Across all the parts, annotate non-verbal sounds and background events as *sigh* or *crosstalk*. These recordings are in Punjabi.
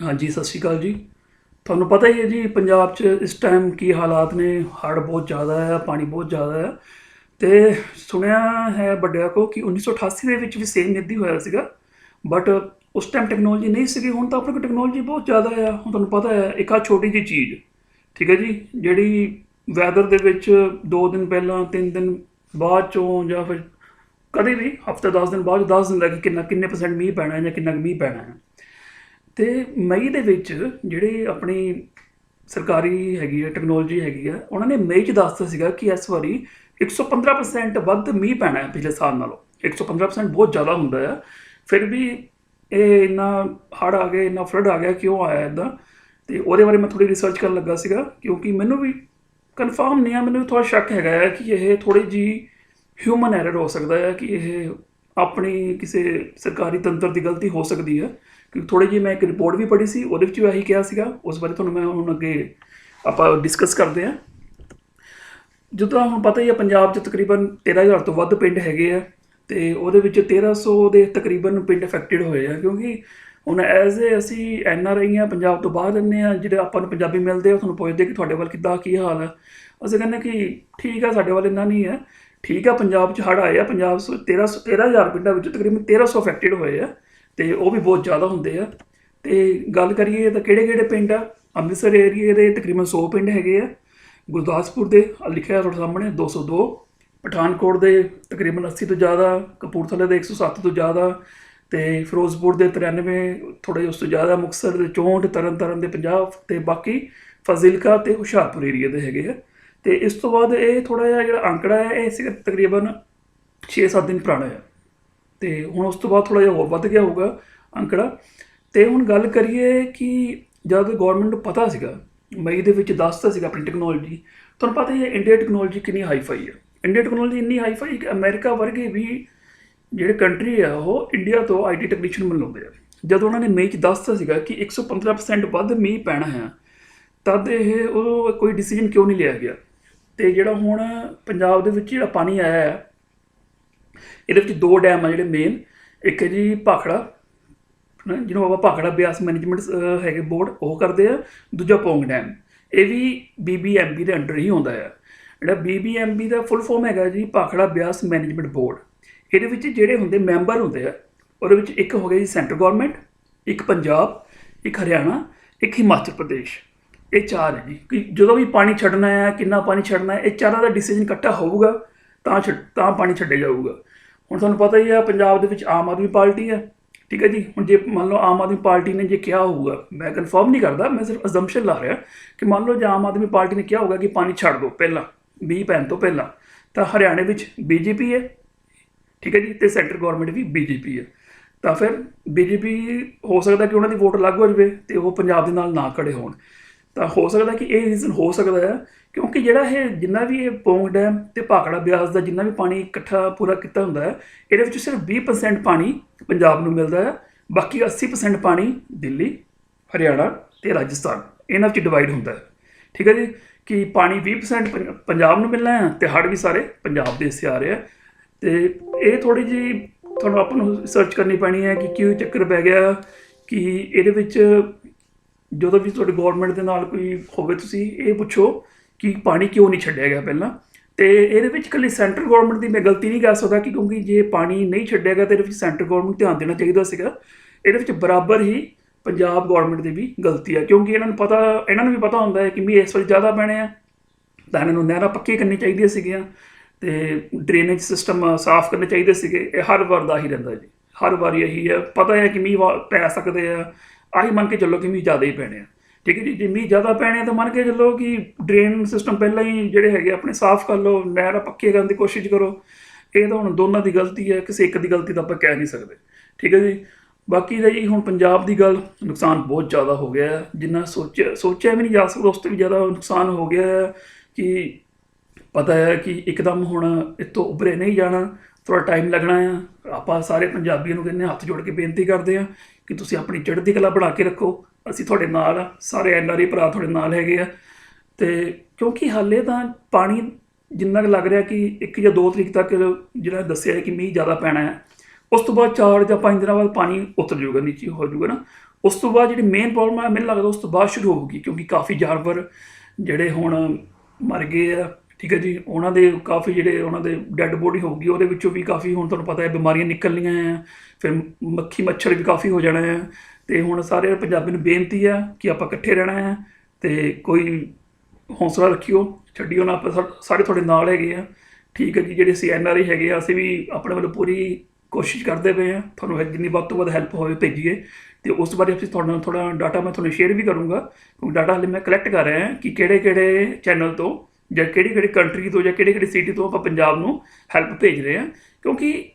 ਹਾਂਜੀ, ਸਤਿ ਸ਼੍ਰੀ ਅਕਾਲ ਜੀ। ਤੁਹਾਨੂੰ ਪਤਾ ਹੀ ਹੈ ਜੀ, ਪੰਜਾਬ 'ਚ ਇਸ ਟਾਈਮ ਕੀ ਹਾਲਾਤ ਨੇ। ਹੜ੍ਹ ਬਹੁਤ ਜ਼ਿਆਦਾ ਹੈ, ਪਾਣੀ ਬਹੁਤ ਜ਼ਿਆਦਾ ਹੈ। ਤੇ ਸੁਣਿਆ ਹੈ ਵੱਡਿਆਂ ਕੋ ਕਿ 1988 ਦੇ ਵਿੱਚ ਵੀ ਸੇਮ ਇੱਦਾਂ ਹੋਇਆ ਸੀਗਾ। ਬਟ ਉਸ ਟਾਈਮ ਟੈਕਨੋਲੋਜੀ ਨਹੀਂ ਸੀਗੀ, ਹੁਣ ਤਾਂ ਆਪਣੇ ਕੋਲ ਟੈਕਨੋਲੋਜੀ ਬਹੁਤ ਜ਼ਿਆਦਾ ਆ। ਹੁਣ ਤੁਹਾਨੂੰ ਪਤਾ ਹੈ, ਇੱਕ ਆ ਛੋਟੀ ਜਿਹੀ ਚੀਜ਼, ਠੀਕ ਹੈ ਜੀ, ਜਿਹੜੀ ਵੈਦਰ ਦੇ ਵਿੱਚ 2 ਦਿਨ ਪਹਿਲਾਂ 3 ਦਿਨ ਬਾਅਦ ਚੋਂ ਜਾਂ ਫਿਰ ਕਦੇ ਵੀ, ਹਫ਼ਤੇ 10 ਦਿਨ ਬਾਅਦ 10 ਦਿਨ ਦਾ ਕਿ ਕਿੰਨਾ ਕਿੰਨੇ ਪਰਸੈਂਟ ਮੀਂਹ ਪੈਣਾ ਹੈ ਜਾਂ ਕਿੰਨਾ ਕੁ ਮੀਂਹ ਪੈਣਾ ਹੈ। ਅਤੇ ਮਈ ਦੇ ਵਿੱਚ ਜਿਹੜੇ ਆਪਣੀ ਸਰਕਾਰੀ ਹੈਗੀ ਹੈ ਟੈਕਨੋਲੋਜੀ ਹੈਗੀ ਹੈ ਉਹਨਾਂ ਨੇ ਮਈ ਚ ਦੱਸਤਾ ਸੀਗਾ ਕਿ ਇਸ ਵਾਰੀ 115% ਵੱਧ ਮੀਂਹ ਪੈਣਾ ਹੈ ਪਿਛਲੇ ਸਾਲ ਨਾਲੋਂ। 115% ਬਹੁਤ ਜ਼ਿਆਦਾ ਹੁੰਦਾ ਹੈ ਫਿਰ ਵੀ ਇਹ ਇੰਨਾ ਹੜ੍ਹ ਆ ਗਏ ਇੰਨਾ ਫਲੱਡ ਆ ਗਿਆ, ਕਿਉਂ ਆਇਆ ਇਦਾਂ ਤੇ ਉਹਦੇ ਬਾਰੇ ਮੈਂ ਥੋੜੀ ਰਿਸਰਚ ਕਰਨ ਲੱਗਾ ਸੀਗਾ, ਕਿਉਂਕਿ ਮੈਨੂੰ ਵੀ ਕਨਫਰਮ ਨਹੀਂ ਆ, ਮੈਨੂੰ ਥੋੜਾ ਸ਼ੱਕ ਹੈਗਾ ਹੈ ਕਿ ਇਹ ਥੋੜੀ ਜੀ ਹਿਊਮਨ ਐਰਰ ਹੋ ਸਕਦਾ ਹੈ ਕਿ ਇਹ ਆਪਣੀ ਕਿਸੇ ਸਰਕਾਰੀ ਤੰਤਰ ਦੀ ਗਲਤੀ ਹੋ ਸਕਦੀ ਹੈ ਥੋੜੀ ਜਿਹੀ ਮੈਂ ਇੱਕ ਰਿਪੋਰਟ ਵੀ ਪੜ੍ਹੀ ਸੀ, ਉਹਦੇ ਵਿੱਚ ਵੀ ਇਹੀ ਕਿਹਾ ਸੀਗਾ, ਉਸ ਬਾਰੇ ਤੁਹਾਨੂੰ ਮੈਂ ਹੁਣ ਅੱਗੇ ਆਪਾਂ ਡਿਸਕਸ ਕਰਦੇ ਹਾਂ। ਜਿੱਦਾਂ ਹੁਣ ਪਤਾ ਹੀ ਆ, ਪੰਜਾਬ 'ਚ ਤਕਰੀਬਨ 13000 ਤੋਂ ਵੱਧ ਪਿੰਡ ਹੈਗੇ ਆ ਤੇ ਉਹਦੇ ਵਿੱਚ 1300 ਦੇ ਤਕਰੀਬਨ ਪਿੰਡ ਅਫੈਕਟਡ ਹੋਏ ਆ, ਕਿਉਂਕਿ ਹੁਣ ਐਜ਼ ਏ ਅਸੀਂ ਐਨ ਆਰ ਆਈ ਆ, ਪੰਜਾਬ ਤੋਂ ਬਾਹਰ ਰਹਿੰਦੇ ਆ, ਜਿਹੜੇ ਆਪਾਂ ਨੂੰ ਪੰਜਾਬੀ ਮਿਲਦੇ ਆ ਤੁਹਾਨੂੰ ਪੁੱਛਦੇ ਕਿ ਤੁਹਾਡੇ ਵੱਲ ਕਿੱਦਾਂ ਕੀ ਹਾਲ ਹੈ ਅਸੀਂ ਕਹਿੰਦੇ ਕਿ ਠੀਕ ਆ, ਸਾਡੇ ਵੱਲ ਇੰਨਾ ਨਹੀਂ ਹੈ ਠੀਕ ਆ, ਪੰਜਾਬ 'ਚ ਹੜ੍ਹ ਆਏ ਆ, ਪੰਜਾਬ 'ਚ 1300 13000 ਪਿੰਡਾਂ ਵਿੱਚ ਤਕਰੀਬਨ 1300 ਅਫੈਕਟਡ ਹੋਏ ਆ। ਤੇ ਉਹ ਵੀ ਬਹੁਤ ਜ਼ਿਆਦਾ ਹੁੰਦੇ ਆ। ਤੇ ਗੱਲ ਕਰੀਏ ਤਾਂ ਕਿਹੜੇ ਕਿਹੜੇ ਪਿੰਡ ਆ? ਅੰਮ੍ਰਿਤਸਰ ਏਰੀਏ ਦੇ ਤਕਰੀਬਨ 100 ਪਿੰਡ ਹੈਗੇ ਆ। ਗੁਰਦਾਸਪੁਰ ਦੇ ਲਿਖਿਆ ਤੁਹਾਡੇ ਸਾਹਮਣੇ 202 ਪਠਾਨਕੋਟ ਦੇ ਤਕਰੀਬਨ 80 ਤੋਂ ਜ਼ਿਆਦਾ, ਕਪੂਰਥਲੇ ਦੇ 107 ਤੋਂ ਜ਼ਿਆਦਾ, ਤੇ ਫਿਰੋਜ਼ਪੁਰ ਦੇ 93 ਥੋੜੇ ਉਸ ਤੋਂ ਜ਼ਿਆਦਾ, ਮੁਕਤਸਰ ਦੇ 64 ਤਰਨਤਾਰਨ ਦੇ 50 ਤੇ ਬਾਕੀ ਫਜ਼ਿਲਕਾ ਤੇ ਹੁਸ਼ਿਆਰਪੁਰ ਏਰੀਆ ਦੇ ਹੈਗੇ ਆ। ਤੇ ਇਸ ਤੋਂ ਬਾਅਦ ਇਹ ਥੋੜਾ ਜਿਹਾ ਜਿਹੜਾ ਅੰਕੜਾ ਹੈ, ਇਹ ਸੀਗਾ ਤਕਰੀਬਨ 6-7 ਦਿਨ ਪੁਰਾਣਾ ਹੈ ਤੇ ਹੁਣ ਉਸ ਤੋਂ ਬਾਅਦ ਥੋੜਾ ਜਿਹਾ ਹੋਰ ਵੱਧ ਗਿਆ ਹੋਊਗਾ ਅੰਕੜਾ। ਤੇ ਹੁਣ ਗੱਲ ਕਰੀਏ ਕਿ ਜਦ ਗਵਰਨਮੈਂਟ ਨੂੰ ਪਤਾ ਸੀਗਾ, ਮਈ ਦੇ ਵਿੱਚ ਦੱਸਦਾ ਸੀਗਾ ਆਪਣੀ ਟੈਕਨੋਲੋਜੀ ਤੁਹਾਨੂੰ ਪਤਾ ਹੀ ਹੈ ਇੰਡੀਆ ਟੈਕਨੋਲੋਜੀ ਕਿੰਨੀ ਹਾਈਫਾਈ ਹੈ ਇੰਡੀਆ ਟੈਕਨੋਲੋਜੀ ਇੰਨੀ ਹਾਈਫਾਈ ਕਿ ਅਮਰੀਕਾ ਵਰਗੇ ਵੀ ਜਿਹੜੇ ਕੰਟਰੀ ਆ, ਉਹ ਇੰਡੀਆ ਤੋਂ ਆਈਟੀ ਟੈਕਨੀਸ਼ੀਅਨ ਮੰਗਾਉਂਦੇ ਆ। ਜਦੋਂ ਉਹਨਾਂ ਨੇ ਮਈ ਚ ਦੱਸਦਾ ਸੀਗਾ ਕਿ 115% ਵੱਧ ਮੀਂਹ ਪੈਣਾ ਹੈ, ਤਦ ਇਹ ਉਹ ਕੋਈ ਡਿਸੀਜਨ ਕਿਉਂ ਨਹੀਂ ਲਿਆ ਗਿਆ? ਤੇ ਜਿਹੜਾ ਹੁਣ ਪੰਜਾਬ ਦੇ ਵਿੱਚ ਜਿਹੜਾ ਪਾਣੀ ਆਇਆ ਹੈ ਇਹਦੇ ਵਿੱਚ ਦੋ ਡੈਮ ਆ ਜਿਹੜੇ ਮੇਨ ਇੱਕ ਹੈ ਜੀ ਭਾਖੜਾ ਨਾ, ਜਿਹਨੂੰ ਆਪਾਂ ਭਾਖੜਾ ਬਿਆਸ ਮੈਨੇਜਮੈਂਟ ਹੈਗੇ ਬੋਰਡ ਉਹ ਕਰਦੇ ਆ ਦੂਜਾ ਪੌਂਗ ਡੈਮ ਇਹ ਵੀ ਬੀਬੀਐਮਬੀ ਦੇ ਅੰਡਰ ਹੀ ਹੁੰਦਾ ਹੈ ਜਿਹੜਾ ਬੀਬੀਐਮਬੀ ਦਾ ਫੁੱਲ ਫਾਰਮ ਹੈਗਾ ਜੀ ਭਾਖੜਾ ਬਿਆਸ ਮੈਨੇਜਮੈਂਟ ਬੋਰਡ ਇਹਦੇ ਵਿੱਚ ਜਿਹੜੇ ਹੁੰਦੇ ਮੈਂਬਰ ਹੁੰਦੇ ਆ ਉਹਦੇ ਵਿੱਚ ਇੱਕ ਹੋ ਗਿਆ ਜੀ ਸੈਂਟਰ ਗਵਰਨਮੈਂਟ ਇੱਕ ਪੰਜਾਬ ਇੱਕ ਹਰਿਆਣਾ ਇੱਕ ਹਿਮਾਚਲ ਪ੍ਰਦੇਸ਼। ਇਹ ਚਾਰ ਹੈ ਜੀ। ਕਿ ਜਦੋਂ ਵੀ ਪਾਣੀ ਛੱਡਣਾ ਹੈ ਕਿੰਨਾ ਪਾਣੀ ਛੱਡਣਾ ਹੈ ਇਹ ਚਾਰਾਂ ਦਾ ਡਿਸੀਜਨ ਇਕੱਠਾ ਹੋਊਗਾ ਤਾਂ ਛੱਡ ਤਾਂ ਪਾਣੀ ਛੱਡਿਆ ਜਾਊਗਾ। ਹੁਣ ਤੁਹਾਨੂੰ ਪਤਾ ਹੀ ਆ, ਪੰਜਾਬ ਦੇ ਵਿੱਚ ਆਮ ਆਦਮੀ ਪਾਰਟੀ ਹੈ ਠੀਕ ਹੈ ਜੀ? ਹੁਣ ਜੇ ਮੰਨ ਲਓ ਆਮ ਆਦਮੀ ਪਾਰਟੀ ਨੇ ਜੇ ਕਿਹਾ ਹੋਊਗਾ, ਮੈਂ ਕਨਫਰਮ ਨਹੀਂ ਕਰਦਾ, ਮੈਂ ਸਿਰਫ ਅਜ਼ੰਪਸ਼ਨ ਲਾ ਰਿਹਾ ਕਿ ਮੰਨ ਲਓ ਜੇ ਆਮ ਆਦਮੀ ਪਾਰਟੀ ਨੇ ਕਿਹਾ ਹੋਊਗਾ ਕਿ ਪਾਣੀ ਛੱਡ ਦਿਓ ਪਹਿਲਾਂ, ਮੀਂਹ ਪੈਣ ਤੋਂ ਪਹਿਲਾਂ, ਤਾਂ ਹਰਿਆਣੇ ਵਿੱਚ ਬੀਜੇਪੀ ਹੈ। ਠੀਕ ਹੈ ਜੀ? ਤੇ ਸੈਂਟਰ ਗਵਰਨਮੈਂਟ ਵੀ ਬੀਜੇਪੀ ਹੈ। ਤਾਂ ਫਿਰ ਬੀਜੇਪੀ, ਹੋ ਸਕਦਾ ਕਿ ਉਹਨਾਂ ਦੀ ਵੋਟ ਲੱਗ ਹੋ ਜਾਵੇ ਤੇ ਉਹ ਪੰਜਾਬ ਦੇ ਨਾਲ ਨਾ ਖੜੇ ਹੋਣ। ਤਾਂ ਹੋ ਸਕਦਾ ਕਿ ਇਹ ਰੀਜ਼ਨ ਹੋ ਸਕਦਾ ਹੈ, ਕਿਉਂਕਿ ਜਿਹੜਾ ਇਹ ਜਿੰਨਾ ਵੀ ਇਹ ਪੌਂਗ ਡੈਮ ਤੇ ਭਾਖੜਾ ਬਿਆਸ ਦਾ ਜਿੰਨਾ ਵੀ ਪਾਣੀ ਇਕੱਠਾ ਪੂਰਾ ਕੀਤਾ ਹੁੰਦਾ ਹੈ, ਇਹਦੇ ਵਿੱਚ ਸਿਰਫ 20% ਪਾਣੀ ਪੰਜਾਬ ਨੂੰ ਮਿਲਦਾ ਹੈ, ਬਾਕੀ 80% ਪਾਣੀ ਦਿੱਲੀ, ਹਰਿਆਣਾ ਤੇ ਰਾਜਸਥਾਨ, ਇਹਨਾਂ ਵਿੱਚ ਡਿਵਾਈਡ ਹੁੰਦਾ ਹੈ। ਠੀਕ ਹੈ ਜੀ? ਕਿ ਪਾਣੀ 20% ਪੰਜ- ਪੰਜਾਬ ਨੂੰ ਮਿਲਣਾ ਹੈ ਤੇ ਹੜ ਵੀ ਸਾਰੇ ਪੰਜਾਬ ਦੇ ਹਿੱਸੇ ਆ ਰਹੇ ਆ। ਤੇ ਇਹ ਥੋੜੀ ਜੀ ਤੁਹਾਨੂੰ ਆਪਾਂ ਨੂੰ ਸਰਚ ਕਰਨੀ ਪੈਣੀ ਹੈ ਕਿ ਕਿਉਂ ਚੱਕਰ ਪੈ ਗਿਆ, ਕਿ ਇਹਦੇ ਵਿੱਚ ਜਦੋਂ ਵੀ ਤੁਹਾਡੀ ਗਵਰਨਮੈਂਟ ਦੇ ਨਾਲ ਕੋਈ ਹੋਵੇ, ਤੁਸੀਂ ਇਹ ਪੁੱਛੋ ਕਿ ਪਾਣੀ ਕਿਉਂ ਨਹੀਂ ਛੱਡਿਆ ਗਿਆ ਪਹਿਲਾਂ? ਤੇ ਇਹਦੇ ਵਿੱਚ ਇਕੱਲੀ ਸੈਂਟਰ ਗਵਰਨਮੈਂਟ ਦੀ ਮੈਂ ਗਲਤੀ ਨਹੀਂ ਕਹਿ ਸਕਦਾ ਕਿ ਕਿਉਂਕਿ ਜੇ ਪਾਣੀ ਨਹੀਂ ਛੱਡਿਆ ਗਿਆ, ਤੇ ਇਹਦੇ ਵਿੱਚ ਸੈਂਟਰ ਗਵਰਨਮੈਂਟ ਧਿਆਨ ਦੇਣਾ ਚਾਹੀਦਾ ਸੀਗਾ। ਇਹਦੇ ਵਿੱਚ ਬਰਾਬਰ ਹੀ ਪੰਜਾਬ ਗਵਰਨਮੈਂਟ ਦੀ ਵੀ ਗਲਤੀ ਹੈ ਕਿਉਂਕਿ ਇਹਨਾਂ ਨੂੰ ਪਤਾ, ਇਹਨਾਂ ਨੂੰ ਵੀ ਪਤਾ ਹੁੰਦਾ ਹੈ ਕਿ ਮੀਂਹ ਇਸ ਵਾਰ ਜ਼ਿਆਦਾ ਪੈਣੇ ਆ। ਤਾਂ ਇਹਨਾਂ ਨੂੰ ਨਹਿਰਾਂ ਪੱਕੀਆਂ ਕਰਨੀਆਂ ਚਾਹੀਦੀਆਂ ਸੀਗੀਆਂ ਤੇ ਡਰੇਨੇਜ ਸਿਸਟਮ ਸਾਫ਼ ਕਰਨੇ ਚਾਹੀਦੇ ਸੀਗੇ। ਇਹ ਹਰ ਵਾਰ ਦਾ ਹੀ ਰਹਿੰਦਾ ਜੀ। ਹਰ ਵਾਰੀ ਇਹੀ ਹੈ ਪਤਾ ਹੈ ਕਿ ਮੀਂਹ ਵਾ- ਪੈ ਸਕਦੇ ਆ। ਆਹੀ ਮੰਨ ਕੇ ਚੱਲੋ ਕਿ ਮੀਂਹ ਜ਼ਿਆਦਾ ਹੀ ਪੈਣੇ ਆ। ਠੀਕ ਹੈ ਜੀ ਜੇ ਮੀਂਹ ਜ਼ਿਆਦਾ ਪੈਣੇ ਆ ਤਾਂ ਮੰਨ ਕੇ ਚੱਲੋ ਕਿ ਡਰੇਨ ਸਿਸਟਮ ਪਹਿਲਾਂ ਹੀ ਜਿਹੜੇ ਹੈਗੇ ਆਪਣੇ ਸਾਫ਼ ਕਰ ਲਓ ਨਹਿਰਾਂ ਪੱਕੇ ਕਰਨ ਦੀ ਕੋਸ਼ਿਸ਼ ਕਰੋ। ਇਹ ਤਾਂ ਹੁਣ ਦੋਨਾਂ ਦੀ ਗਲਤੀ ਹੈ ਕਿਸੇ ਇੱਕ ਦੀ ਗਲਤੀ ਤਾਂ ਆਪਾਂ ਕਹਿ ਨਹੀਂ ਸਕਦੇ। ਠੀਕ ਹੈ ਜੀ ਬਾਕੀ ਰਹੀ ਹੁਣ ਪੰਜਾਬ ਦੀ ਗੱਲ ਨੁਕਸਾਨ ਬਹੁਤ ਜ਼ਿਆਦਾ ਹੋ ਗਿਆ ਹੈ। ਜਿੰਨਾ ਸੋਚਿਆ ਸੋਚਿਆ ਵੀ ਨਹੀਂ ਜਾ ਸਕਦਾ ਉਸ ਤੋਂ ਵੀ ਜ਼ਿਆਦਾ ਨੁਕਸਾਨ ਹੋ ਗਿਆ ਹੈ ਕਿ ਪਤਾ ਹੈ ਕਿ ਇੱਕਦਮ ਹੁਣ ਇੱਥੋਂ ਉੱਭਰੇ ਨਹੀਂ ਜਾਣਾ ਥੋੜਾ ਟਾਈਮ ਲੱਗਣਾ ਆ। ਆਪਾਂ ਸਾਰੇ ਪੰਜਾਬੀਆਂ ਨੂੰ ਕਹਿੰਦੇ ਹਾਂ, ਹੱਥ ਜੋੜ ਕੇ ਬੇਨਤੀ ਕਰਦੇ ਆ ਕਿ ਤੁਸੀਂ ਆਪਣੀ ਚੜ੍ਹਦੀ ਕਲਾ ਬਣਾ ਕੇ ਰੱਖੋ। ਅਸੀਂ ਤੁਹਾਡੇ ਨਾਲ ਆ। ਸਾਰੇ ਐਨਆਰਆਈ ਭਰਾ ਤੁਹਾਡੇ ਨਾਲ ਹੈਗੇ ਆ। ਤੇ ਕਿਉਂਕਿ ਹਾਲੇ ਤਾਂ ਪਾਣੀ ਜਿੰਨਾ ਕੁ ਲੱਗ ਰਿਹਾ ਕਿ 1 ਜਾਂ 2 ਤਰੀਕ ਤੱਕ ਜਿਹੜਾ ਦੱਸਿਆ ਹੈ ਕਿ ਮੀਂਹ ਜ਼ਿਆਦਾ ਪੈਣਾ ਹੈ, ਉਸ ਤੋਂ ਬਾਅਦ 4 ਜਾਂ 5 ਦਿਨਾਂ ਬਾਅਦ ਪਾਣੀ ਉਤਰ ਜਾਊਗਾ, ਨੀਚੇ ਹੋ ਜਾਊਗਾ ਨਾ। ਉਸ ਤੋਂ ਬਾਅਦ ਜਿਹੜੀ ਮੇਨ ਪ੍ਰੋਬਲਮ ਹੈ, ਮੈਨੂੰ ਲੱਗਦਾ ਉਸ ਤੋਂ ਬਾਅਦ ਸ਼ੁਰੂ ਹੋਊਗੀ, ਕਿਉਂਕਿ ਕਾਫੀ ਜਾਨਵਰ ਜਿਹੜੇ ਹੁਣ ਮਰ ਗਏ ਆ ਠੀਕ ਹੈ ਜੀ, ਉਹਨਾਂ ਦੇ ਕਾਫੀ ਜਿਹੜੇ ਉਹਨਾਂ ਦੇ ਡੈੱਡ ਬੋਡੀ ਹੋਊਗੀ ਉਹਦੇ ਵਿੱਚੋਂ ਵੀ ਕਾਫੀ ਹੁਣ ਤੁਹਾਨੂੰ ਪਤਾ ਹੈ ਬਿਮਾਰੀਆਂ ਨਿਕਲਣੀਆਂ ਆ, ਫਿਰ ਮੱਖੀ ਮੱਛਰ ਵੀ ਕਾਫੀ ਹੋ ਜਾਣਾ ਹੈ ਤੇ ਹੁਣ ਸਾਰੇ ਪੰਜਾਬੀ ਨੂੰ ਬੇਨਤੀ ਆ ਕਿ ਆਪਾਂ ਇਕੱਠੇ ਰਹਿਣਾ ਹੈ, ਤੇ ਕੋਈ ਹੌਸਲਾ ਰੱਖਿਓ, ਛੱਡਿਓ ਨਾ, ਆਪਾਂ ਸਾ- ਸਾਰੇ ਤੁਹਾਡੇ ਨਾਲ ਹੈਗੇ ਆ, ਠੀਕ ਹੈ ਜੀ, ਜਿਹੜੇ ਸੀ ਆਈ ਹੈਗੇ ਆ, ਅਸੀਂ ਵੀ ਆਪਣੇ ਵੱਲੋਂ ਪੂਰੀ ਕੋਸ਼ਿਸ਼ ਕਰਦੇ ਪਏ ਆ ਤੁਹਾਨੂੰ ਇਹ ਜਿੰਨੀ ਵੱਧ ਤੋਂ ਵੱਧ ਹੈਲਪ ਹੋਵੇ ਭੇਜੀਏ, ਤੇ ਉਸ ਬਾਰੇ ਅਸੀਂ ਤੁਹਾਡੇ ਨਾਲ ਥੋੜਾ ਡਾਟਾ ਮੈਂ ਤੁਹਾਨੂੰ ਸ਼ੇਅਰ ਵੀ ਕਰੂੰਗਾ, ਕਿਉਂਕਿ ਡਾਟਾ ਹਲੇ ਮੈਂ ਕਲੈਕਟ ਕਰ ਰਿਹਾ ਹਾਂ ਕਿ ਕਿਹੜੇ ਕਿਹੜੇ ਚੈਨਲ ਤੋਂ ਜਾਂ ਕਿਹੜੀ ਕਿਹੜੀ ਕੰਟਰੀ ਤੋਂ ਜਾਂ ਕਿਹੜੇ ਕਿਹੜੇ ਸਿਟੀ ਤੋਂ ਆਪਾਂ ਪੰਜਾਬ ਨੂੰ ਹੈਲਪ ਭੇਜ ਰਹੇ ਹਾਂ, ਕਿਉਂਕਿ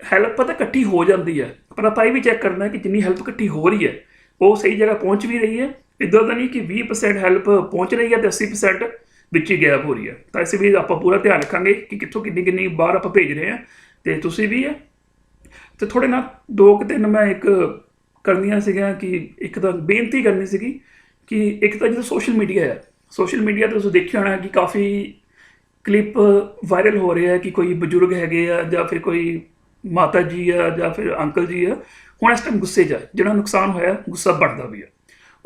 ਹੈਲਪ ਪਤਾ ਇਕੱਠੀ ਹੋ ਜਾਂਦੀ ਹੈ, ਪਰ ਆਪਾਂ ਇਹ ਵੀ ਚੈੱਕ ਕਰਨਾ ਕਿ ਜਿੰਨੀ ਹੈਲਪ ਇਕੱਠੀ ਹੋ ਰਹੀ ਹੈ, ਉਹ ਸਹੀ ਜਗ੍ਹਾ ਪਹੁੰਚ ਵੀ ਰਹੀ ਹੈ ਇਦਾਂ ਤਾਂ ਨਹੀਂ ਕਿ 20% ਹੈਲਪ ਪਹੁੰਚ ਰਹੀ ਹੈ ਤੇ 80% ਵਿੱਚ ਹੀ ਗੈਪ ਹੋ ਰਹੀ ਹੈ। ਤਾਂ ਇਸ ਵੀ ਆਪਾਂ ਪੂਰਾ ਧਿਆਨ ਰੱਖਾਂਗੇ ਕਿ ਕਿੱਥੋਂ ਕਿੰਨੀ ਕਿੰਨੀ ਬਾਹਰ ਆਪਾਂ ਭੇਜ ਰਹੇ ਹਾਂ ਤੇ ਤੁਸੀਂ ਵੀ ਹੈ। ਤੇ ਥੋੜੇ ਨਾ ਦੋ ਕੁ ਦਿਨ ਮੈਂ ਇੱਕ ਕਰਨੀਆਂ ਸੀਗੀਆਂ ਕਿ ਇੱਕ ਤਾਂ ਬੇਨਤੀ ਕਰਨੀ ਸੀਗੀ ਕਿ ਇੱਕ ਤਾਂ ਜਦੋਂ ਸੋਸ਼ਲ ਮੀਡੀਆ ਹੈ ਸੋਸ਼ਲ ਮੀਡੀਆ ਤੇ ਤੁਸੀਂ ਦੇਖਿਆ ਹੋਣਾ ਕਿ ਕਾਫੀ ਕਲਿੱਪ ਵਾਇਰਲ ਹੋ ਰਿਹਾ ਹੈ ਕਿ ਕੋਈ ਬਜ਼ੁਰਗ ਹੈਗੇ ਆ ਜਾਂ ਫਿਰ ਕੋਈ ਮਾਤਾ ਜੀ ਆ ਜਾਂ ਫਿਰ ਅੰਕਲ ਜੀ ਆ। ਹੁਣ ਇਸ ਟਾਈਮ ਗੁੱਸੇ 'ਚ ਆ ਜਿਹੜਾ ਨੁਕਸਾਨ ਹੋਇਆ ਗੁੱਸਾ ਵੱਧਦਾ ਵੀ ਆ।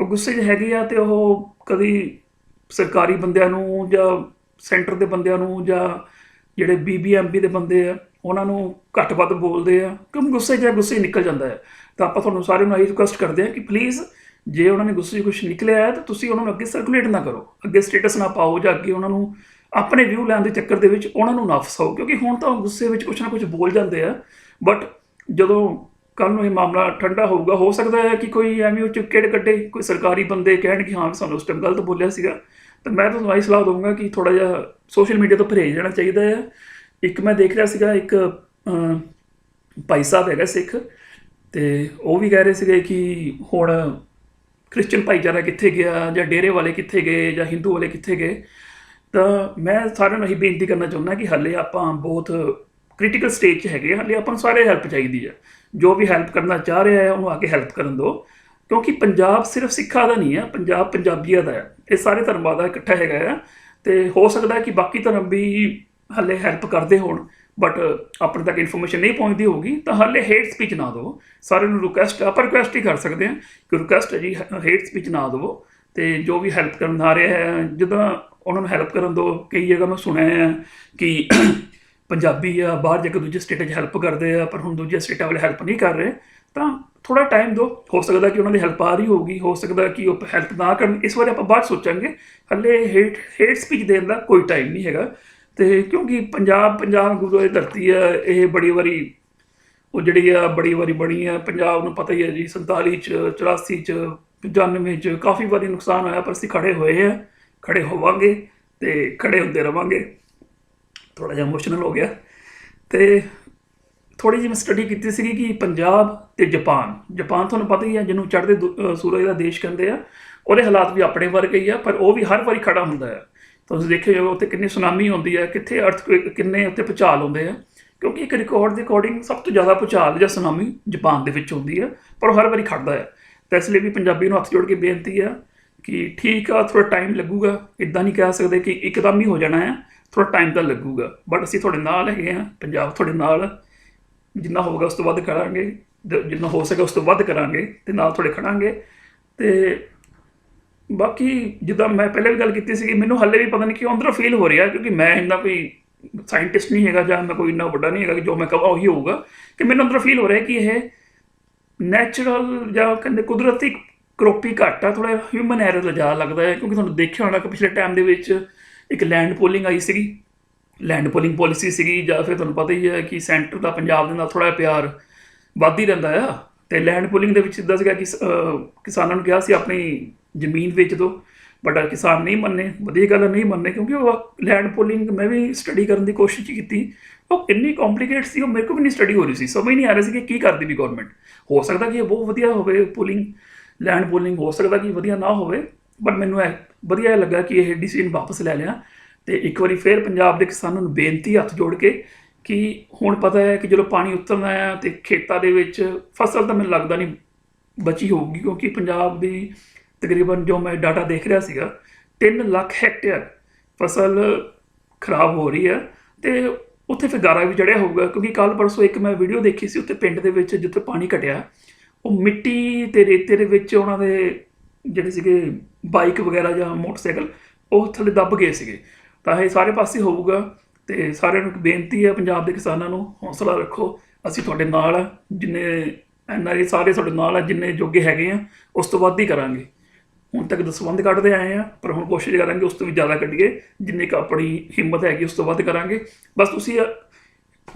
ਉਹ ਗੁੱਸੇ 'ਚ ਹੈਗੇ ਆ ਤੇ ਉਹ ਕਦੀ ਸਰਕਾਰੀ ਬੰਦਿਆਂ ਨੂੰ ਜਾਂ ਸੈਂਟਰ ਦੇ ਬੰਦਿਆਂ ਨੂੰ ਜਾਂ ਜਿਹੜੇ ਬੀਬੀਐਮਬੀ ਦੇ ਬੰਦੇ ਆ ਉਹਨਾਂ ਨੂੰ ਘੱਟ ਵੱਧ ਬੋਲਦੇ ਆ। ਕਿਉਂਕਿ ਗੁੱਸੇ 'ਚ ਆ, ਗੁੱਸੇ 'ਚ ਨਿਕਲ ਜਾਂਦਾ ਹੈ ਤਾਂ ਆਪਾਂ ਤੁਹਾਨੂੰ ਸਾਰਿਆਂ ਨੂੰ ਇਹ ਰਿਕੁਐਸਟ ਕਰਦੇ ਆ ਕਿ ਪਲੀਜ਼ ਜੇ ਉਹਨਾਂ ਨੇ ਗੁੱਸੇ 'ਚ ਕੁਝ ਨਿਕਲਿਆ ਹੈ, ਤਾਂ ਤੁਸੀਂ ਉਹਨਾਂ ਨੂੰ ਅੱਗੇ ਸਰਕੂਲੇਟ ਨਾ ਕਰੋ। ਅੱਗੇ ਸਟੇਟਸ ਨਾ ਪਾਓ ਜਾਂ ਅੱਗੇ ਉਹਨਾਂ ਨੂੰ ਆਪਣੇ ਵਿਊ ਲੈਣ ਦੇ ਚੱਕਰ ਦੇ ਵਿੱਚ ਉਹਨਾਂ ਨੂੰ ਨਾ ਫਸਾਓ। ਕਿਉਂਕਿ ਹੁਣ ਤਾਂ ਗੁੱਸੇ ਵਿੱਚ ਕੁਝ ਨਾ ਕੁਝ ਬੋਲ ਜਾਂਦੇ ਆ। ਬਟ ਜਦੋਂ ਕੱਲ ਨੂੰ ਇਹ ਮਾਮਲਾ ਠੰਡਾ ਹੋਊਗਾ, ਹੋ ਸਕਦਾ ਹੈ ਕਿ ਕੋਈ ਐਵੇਂ ਉਹ ਚੁੱਕੇੜ ਕੱਢੇ, ਕੋਈ ਸਰਕਾਰੀ ਬੰਦੇ ਕਹਿਣ ਕਿ ਹਾਂ ਸਾਨੂੰ ਉਸ ਟਾਈਮ ਗਲਤ ਬੋਲਿਆ ਸੀਗਾ। ਤਾਂ ਮੈਂ ਤੁਹਾਨੂੰ ਆਹੀ ਸਲਾਹ ਦਊਂਗਾ ਕਿ ਥੋੜਾ ਜਿਹਾ ਸੋਸ਼ਲ ਮੀਡੀਆ ਤੋਂ ਪਰਹੇਜ਼ ਰਹਿਣਾ ਚਾਹੀਦਾ ਹੈ। ਇੱਕ ਮੈਂ ਦੇਖ ਰਿਹਾ ਸੀਗਾ, ਇੱਕ ਭਾਈ ਸਾਹਿਬ ਹੈਗਾ ਸਿੱਖ, ਤੇ ਉਹ ਵੀ ਕਹਿ ਰਹੇ ਸੀਗੇ ਕਿ ਹੁਣ ਕ੍ਰਿਸਚੀਅਨ ਭਾਈਚਾਰਾ ਕਿੱਥੇ ਗਿਆ ਜਾਂ ਡੇਰੇ ਵਾਲੇ ਕਿੱਥੇ ਗਏ ਜਾਂ ਹਿੰਦੂ ਵਾਲੇ ਕਿੱਥੇ ਗਏ, ਤਾਂ ਮੈਂ ਸਾਰਿਆਂ ਨੂੰ ਇਹੀ ਬੇਨਤੀ ਕਰਨਾ ਚਾਹੁੰਦਾ ਕਿ ਹਾਲੇ ਆਪਾਂ ਬਹੁਤ ਕ੍ਰਿਟੀਕਲ ਸਟੇਜ 'ਚ ਹੈਗੇ ਹਾਂ। ਹਾਲੇ ਆਪਾਂ ਨੂੰ ਸਾਰੇ ਹੈਲਪ ਚਾਹੀਦੀ ਹੈ ਜੋ ਵੀ ਹੈਲਪ ਕਰਨਾ ਚਾਹ ਰਿਹਾ ਹੈ, ਉਹਨੂੰ ਆ ਕੇ ਹੈਲਪ ਕਰਨ ਦਿਓ। ਕਿਉਂਕਿ ਪੰਜਾਬ ਸਿਰਫ ਸਿੱਖਾਂ ਦਾ ਨਹੀਂ ਹੈ ਪੰਜਾਬ ਪੰਜਾਬੀਆਂ ਦਾ ਹੈ ਇਹ ਸਾਰੇ ਧਰਮਾਂ ਦਾ ਇਕੱਠਾ ਹੈਗਾ ਹੈ ਤੇ ਹੋ ਸਕਦਾ ਹੈ ਕਿ ਬਾਕੀ ਧਰਮ ਵੀ ਹਾਲੇ ਹੈਲਪ ਕਰਦੇ ਹੋਣ। ਬਟ ਆਪਣੇ ਤੱਕ ਇਨਫੋਰਮੇਸ਼ਨ ਨਹੀਂ ਪਹੁੰਚਦੀ ਹੋਊਗੀ, ਤਾਂ ਹਾਲੇ ਹੇਟ ਸਪੀਚ ਨਾ ਦਿਓ। ਸਾਰਿਆਂ ਨੂੰ ਰਿਕੁਐਸਟ ਆਪਾਂ ਰਿਕੁਐਸਟ ਹੀ ਕਰ ਸਕਦੇ ਹਾਂ ਕਿ ਰਿਕੁਐਸਟ ਹੈ ਜੀ ਹੇਟ ਸਪੀਚ ਨਾ ਦਿਓ। ਤੇ ਜੋ ਵੀ ਹੈਲਪ ਕਰਨ ਆ ਰਿਹਾ ਹੈ, ਜਦੋਂ ਉਹਨਾਂ ਨੂੰ ਹੈਲਪ ਕਰਨ ਦਿਓ ਕਈ ਜਗ੍ਹਾ ਮੈਂ ਸੁਣਿਆ ਹੈ ਕਿ *coughs* ਪੰਜਾਬੀ ਆ, ਬਾਹਰ ਜਾ ਕੇ ਦੂਜੇ ਸਟੇਟਾਂ 'ਚ ਹੈਲਪ ਕਰਦੇ ਆ, ਪਰ ਹੁਣ ਦੂਜੇ ਸਟੇਟਾਂ ਵਾਲੇ ਹੈਲਪ ਨਹੀਂ ਕਰ ਰਹੇ, ਤਾਂ ਥੋੜਾ ਟਾਈਮ ਦਿਓ। ਹੋ ਸਕਦਾ ਕਿ ਉਹਨਾਂ ਦੀ ਹੈਲਪ ਆ ਰਹੀ ਹੋਊਗੀ, ਹੋ ਸਕਦਾ ਕਿ ਉਹ ਹੈਲਪ ਨਾ ਕਰਨ। ਇਸ ਬਾਰੇ ਆਪਾਂ ਬਾਅਦ ਸੋਚਾਂਗੇ। ਹੱਲੇ ਹੇਟ ਹੇਟ ਸਪੀਚ ਦੇਣ ਦਾ ਕੋਈ ਟਾਈਮ ਨਹੀਂ ਹੈਗਾ। ਤੇ ਕਿਉਂਕਿ ਪੰਜਾਬ ਪੰਜਾਬ ਗੁਰੂ ਦੀ ਧਰਤੀ ਆ ਇਹ ਬੜੀ ਵਾਰੀ, ਉਹ ਜਿਹੜੀ ਆ ਬੜੀ ਵਾਰੀ ਬਣੀ ਆ ਪੰਜਾਬ ਨੂੰ ਪਤਾ ਹੀ ਹੈ ਜੀ 47 ਚ 84 ਚ 95 ਚ ਕਾਫੀ ਵਾਰੀ ਨੁਕਸਾਨ ਹੋਇਆ, ਪਰ ਅਸੀਂ ਖੜੇ ਹੋਏ ਆ ਖੜੇ ਹੋਵਾਂਗੇ ਤੇ ਖੜੇ ਹੁੰਦੇ ਰਵਾਂਗੇ। ਥੋੜਾ ਜਿਹਾ ਇਮੋਸ਼ਨਲ ਹੋ ਗਿਆ। ਤੇ ਥੋੜੀ ਜਿਹੀ ਮੈਂ ਸਟੱਡੀ ਕੀਤੀ ਸੀਗੀ ਕਿ ਪੰਜਾਬ ਤੇ ਜਾਪਾਨ। ਜਾਪਾਨ ਤੁਹਾਨੂੰ ਪਤਾ ਹੀ ਹੈ, ਜਿਹਨੂੰ ਚੜ੍ਹਦੇ ਦੁ- ਸੂਰਜ ਦਾ ਦੇਸ਼ ਕਹਿੰਦੇ ਆ, ਉਹਦੇ ਹਾਲਾਤ ਵੀ ਆਪਣੇ ਵਰਗੇ ਹੀ ਆ, ਪਰ ਉਹ ਵੀ ਹਰ ਵਾਰੀ ਖੜਾ ਹੁੰਦਾ ਹੈ। ਤੁਸੀਂ ਦੇਖਿਆ ਜਾਓ ਉੱਥੇ ਕਿੰਨੀ ਸੁਨਾਮੀ ਹੁੰਦੀ ਹੈ, ਕਿੱਥੇ ਅਰਥਕੁਇਕ ਕਿੰਨੇ ਉੱਥੇ ਭੂਚਾਲ ਹੁੰਦੇ ਆ। ਕਿਉਂਕਿ ਇੱਕ ਰਿਕਾਰਡ ਦੇ ਅਕੋਰਡਿੰਗ ਸਭ ਤੋਂ ਜ਼ਿਆਦਾ ਭੂਚਾਲ ਜਾਂ ਸੁਨਾਮੀ ਜਾਪਾਨ ਦੇ ਵਿੱਚ ਹੁੰਦੀ ਹੈ, ਪਰ ਉਹ ਹਰ ਵਾਰੀ ਖੜਦਾ ਹੈ। ਤਾਂ ਇਸ ਲਈ ਵੀ ਪੰਜਾਬੀ ਨੂੰ ਹੱਥ ਜੋੜ ਕੇ ਬੇਨਤੀ ਆ ਕਿ ਠੀਕ ਆ ਥੋੜਾ ਟਾਈਮ ਲੱਗੂਗਾ ਇਦਾਂ ਨਹੀਂ ਕਹਿ ਸਕਦੇ ਕਿ ਇੱਕਦਮ ਹੀ ਹੋ ਜਾਣਾ ਹੈ ਥੋੜਾ ਟਾਈਮ ਤਾਂ ਲੱਗੂਗਾ। ਬਟ ਅਸੀਂ ਤੁਹਾਡੇ ਨਾਲ ਹੈਗੇ ਆ ਪੰਜਾਬ ਤੁਹਾਡੇ ਨਾਲ, ਜਿੰਨਾ ਹੋਊਗਾ ਉਸ ਤੋਂ ਵੱਧ ਕਰਾਂਗੇ, ਜ- ਜਿੰਨਾ ਹੋ ਸਕੇ ਉਸ ਤੋਂ ਵੱਧ ਕਰਾਂਗੇ, ਤੇ ਨਾਲ ਤੁਹਾਡੇ ਖੜਾਂਗੇ। ਤੇ ਬਾਕੀ ਜਿੱਦਾਂ ਮੈਂ ਪਹਿਲੇ ਵੀ ਗੱਲ ਕੀਤੀ ਸੀ ਕਿ ਮੈਨੂੰ ਹੱਲੇ ਵੀ ਪਤਾ ਨਹੀਂ ਕਿਉਂ ਅੰਦਰੋਂ ਫੀਲ ਹੋ ਰਿਹਾ, ਕਿਉਂਕਿ ਮੈਂ ਇੰਨਾ ਕੋਈ ਸਾਇੰਟਿਸਟ ਨਹੀਂ ਹੈਗਾ ਜਾਂ ਮੈਂ ਕੋਈ ਇੰਨਾ ਵੱਡਾ ਨਹੀਂ ਹੈਗਾ ਕਿ ਜੋ ਮੈਂ ਕਹਾਂ ਉਹੀ ਹੋਊਗਾ, ਕਿ ਮੈਨੂੰ ਅੰਦਰੋਂ ਫੀਲ ਹੋ ਰਿਹਾ ਕਿ ਇਹ ਨੈਚੁਰਲ ਜਾਂ ਕਹਿੰਦੇ ਕੁਦਰਤੀ ਕਰੋਪੀ ਘੱਟ ਆ ਥੋੜਾ ਹਿਊਮਨ ਐਰਰ ਜ਼ਿਆਦਾ ਲੱਗਦਾ ਹੈ, ਕਿਉਂਕਿ ਤੁਹਾਨੂੰ ਦੇਖਿਆ ਹੋਣਾ ਕਿ ਪਿਛਲੇ ਟਾਈਮ ਦੇ ਵਿੱਚ ਇੱਕ ਲੈਂਡ ਪੋਲਿੰਗ ਆਈ ਸੀਗੀ ਲੈਂਡ ਪੋਲਿੰਗ ਪਾਲਿਸੀ ਸੀਗੀ, ਜਾਂ ਫਿਰ ਤੁਹਾਨੂੰ ਪਤਾ ਹੀ ਹੈ ਕਿ ਸੈਂਟਰ ਦਾ ਪੰਜਾਬ ਦੇ ਨਾਲ ਥੋੜਾ ਪਿਆਰ ਵੱਧ ਹੀ ਰਹਿੰਦਾ ਆ, ਤੇ ਲੈਂਡ ਪੋਲਿੰਗ ਦੇ ਵਿੱਚ ਇਦਾਂ ਸੀਗਾ ਕਿ ਕਿਸਾਨਾਂ ਨੂੰ ਕਿਹਾ ਸੀ ਆਪਣੀ ਜ਼ਮੀਨ ਵੇਚ ਦਿਓ ਬਟ ਕਿਸਾਨ ਨਹੀਂ ਮੰਨੇ, ਵਧੀਆ ਗੱਲ ਨਹੀਂ ਮੰਨੇ, ਕਿਉਂਕਿ ਉਹ ਲੈਂਡ ਪੋਲਿੰਗ ਮੈਂ ਵੀ ਸਟੱਡੀ ਕਰਨ ਦੀ ਕੋਸ਼ਿਸ਼ ਕੀਤੀ। ਉਹ ਇੰਨੀ ਕੰਪਲਿਕੇਟ ਸੀ, ਉਹ ਮੇਰੇ ਕੋਲ ਵੀ ਨਹੀਂ ਸਟੱਡੀ ਹੋ ਰਹੀ ਸੀ। ਸਮਝ ਨਹੀਂ ਆ ਰਿਹਾ ਸੀ ਕਿ ਕੀ ਕਰਦੀ ਵੀ ਗਵਰਨਮੈਂਟ ਹੋ ਸਕਦਾ ਕਿ ਇਹ ਬਹੁਤ ਵਧੀਆ ਹੋਵੇ ਪੋਲਿੰਗ ਲੈਂਡ ਪੋਲਿੰਗ ਹੋ ਸਕਦਾ ਕਿ ਵਧੀਆ ਨਾ ਹੋਵੇ। ਬਟ ਮੈਨੂੰ ਇਹ ਵਧੀਆ ਲੱਗਾ ਕਿ ਇਹ ਡਿਸੀਜਨ ਵਾਪਸ ਲੈ ਲਿਆ। ਤੇ ਇੱਕ ਵਾਰੀ ਫੇਰ ਪੰਜਾਬ ਦੇ ਕਿਸਾਨਾਂ ਨੂੰ ਬੇਨਤੀ ਹੱਥ ਜੋੜ ਕੇ ਕਿ ਹੁਣ ਪਤਾ ਹੈ ਕਿ ਜਦੋਂ ਪਾਣੀ ਉਤਰਨਾ ਹੈ ਤੇ ਖੇਤਾਂ ਦੇ ਵਿੱਚ ਫਸਲ ਤਾਂ ਮੈਨੂੰ ਲੱਗਦਾ ਨਹੀਂ ਬਚੀ ਹੋਊਗੀ, ਕਿਉਂਕਿ ਪੰਜਾਬ ਦੀ ਤਕਰੀਬਨ ਜੋ ਮੈਂ ਡਾਟਾ ਦੇਖ ਰਿਹਾ ਸੀਗਾ 3 ਲੱਖ ਹੈਕਟੇਅਰ ਫਸਲ ਖਰਾਬ ਹੋ ਰਹੀ ਹੈ ਤੇ ਉੱਥੇ ਫਿਰ ਗਾਰਾ ਵੀ ਚੜਿਆ ਹੋਊਗਾ, ਕਿਉਂਕਿ ਕੱਲ ਪਰਸੋਂ ਇੱਕ ਮੈਂ ਵੀਡੀਓ ਦੇਖੀ ਸੀ ਉੱਥੇ ਪਿੰਡ ਦੇ ਵਿੱਚ ਜਿੱਥੇ ਪਾਣੀ ਘਟਿਆ, ਉਹ ਮਿੱਟੀ ਤੇ ਰੇਤੇ ਦੇ ਵਿੱਚ ਉਹਨਾਂ ਦੇ ਜਿਹੜੇ ਸੀਗੇ ਬਾਈਕ ਵਗੈਰਾ ਜਾਂ ਮੋਟਰਸਾਈਕਲ, ਉਹ ਥੱਲੇ ਦੱਬ ਗਏ ਸੀਗੇ। ਤਾਂ ਇਹ ਸਾਰੇ ਪਾਸੇ ਹੋਊਗਾ ਤੇ ਸਾਰਿਆਂ ਨੂੰ ਇੱਕ ਬੇਨਤੀ ਹੈ, ਪੰਜਾਬ ਦੇ ਕਿਸਾਨਾਂ ਨੂੰ ਹੌਸਲਾ ਰੱਖੋ, ਅਸੀਂ ਤੁਹਾਡੇ ਨਾਲ ਆ, ਜਿੰਨੇ ਐਨਆਰਏ ਸਾਰੇ ਤੁਹਾਡੇ ਨਾਲ ਆ, ਜਿੰਨੇ ਜੋਗੇ ਹੈਗੇ ਆ, ਉਸ ਤੋਂ ਵੱਧ ਹੀ ਕਰਾਂਗੇ। ਹੁਣ ਤੱਕ ਦਸਵੰਦ ਕੱਢਦੇ ਆਏ ਆ, ਪਰ ਹੁਣ ਕੋਸ਼ਿਸ਼ ਕਰਾਂਗੇ ਉਸ ਤੋਂ ਵੀ ਜ਼ਿਆਦਾ ਕੱਢੀਏ, ਜਿੰਨੀ ਕੁ ਆਪਣੀ ਹਿੰਮਤ ਹੈਗੀ ਉਸ ਤੋਂ ਵੱਧ ਕਰਾਂਗੇ। ਬਸ ਤੁਸੀਂ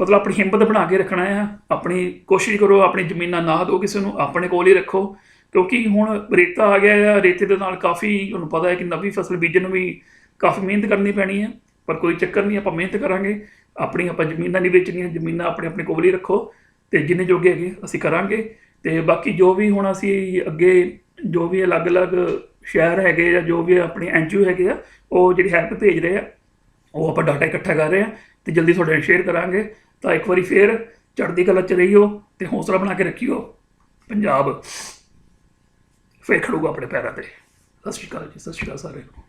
ਮਤਲਬ ਆਪਣੀ ਹਿੰਮਤ ਬਣਾ ਕੇ ਰੱਖਣਾ ਆ, ਆਪਣੀ ਕੋਸ਼ਿਸ਼ ਕਰੋ, ਆਪਣੀ ਜ਼ਮੀਨਾਂ ਨਾ ਦਿਓ ਕਿਸੇ ਨੂੰ, ਆਪਣੇ ਕੋਲ ਹੀ ਰੱਖੋ। ਕਿਉਂਕਿ ਹੁਣ ਰੇਤਾ ਆ ਗਿਆ ਆ, ਰੇਤੇ ਦੇ ਨਾਲ ਕਾਫੀ ਤੁਹਾਨੂੰ ਪਤਾ ਹੈ ਕਿ ਨਵੀਂ ਫਸਲ ਬੀਜਣ ਨੂੰ ਵੀ ਕਾਫੀ ਮਿਹਨਤ ਕਰਨੀ ਪੈਣੀ ਹੈ, ਪਰ ਕੋਈ ਚੱਕਰ ਨਹੀਂ, ਆਪਾਂ ਮਿਹਨਤ ਕਰਾਂਗੇ। ਆਪਣੀ ਆਪਾਂ ਜ਼ਮੀਨਾਂ ਨਹੀਂ ਵੇਚਣੀਆਂ, ਜ਼ਮੀਨਾਂ ਆਪਣੇ ਆਪਣੇ ਕੋਲ ਹੀ ਰੱਖੋ, ਤੇ ਜਿੰਨੇ ਜੋਗੇ ਹੈਗੇ ਅਸੀਂ ਕਰਾਂਗੇ। ਤੇ ਬਾਕੀ ਜੋ ਵੀ ਹੁਣ ਅਸੀਂ ਅੱਗੇ ਜੋ ਵੀ ਅਲੱਗ-ਅਲੱਗ ਸ਼ਹਿਰ ਹੈਗੇ ਜਾਂ ਜੋ ਵੀ ਆਪਣੇ ਐਨਜੀਓ ਹੈਗੇ ਆ, ਉਹ ਜਿਹੜੀ ਹੈਲਪ ਭੇਜ ਰਹੇ ਆ, ਉਹ ਆਪਾਂ ਡਾਟਾ ਇਕੱਠਾ ਕਰ ਰਹੇ ਆ ਤੇ ਜਲਦੀ ਤੁਹਾਡੇ ਨਾਲ ਸ਼ੇਅਰ ਕਰਾਂਗੇ। ਤਾਂ ਇੱਕ ਵਾਰੀ ਫੇਰ ਚੜ੍ਹਦੀ ਕਲਾ ਚ ਰਹੀਓ ਤੇ ਹੌਸਲਾ ਬਣਾ ਕੇ ਰੱਖਿਓ। ਪੰਜਾਬ ਫੇਰ ਖੜੂਗਾ ਆਪਣੇ ਪੈਰਾਂ ਤੇ। ਸਤਿ ਸ਼੍ਰੀ ਅਕਾਲ ਜੀ, ਸਤਿ ਸ਼੍ਰੀ ਅਕਾਲ ਸਾਰਿਆਂ ਨੂੰ।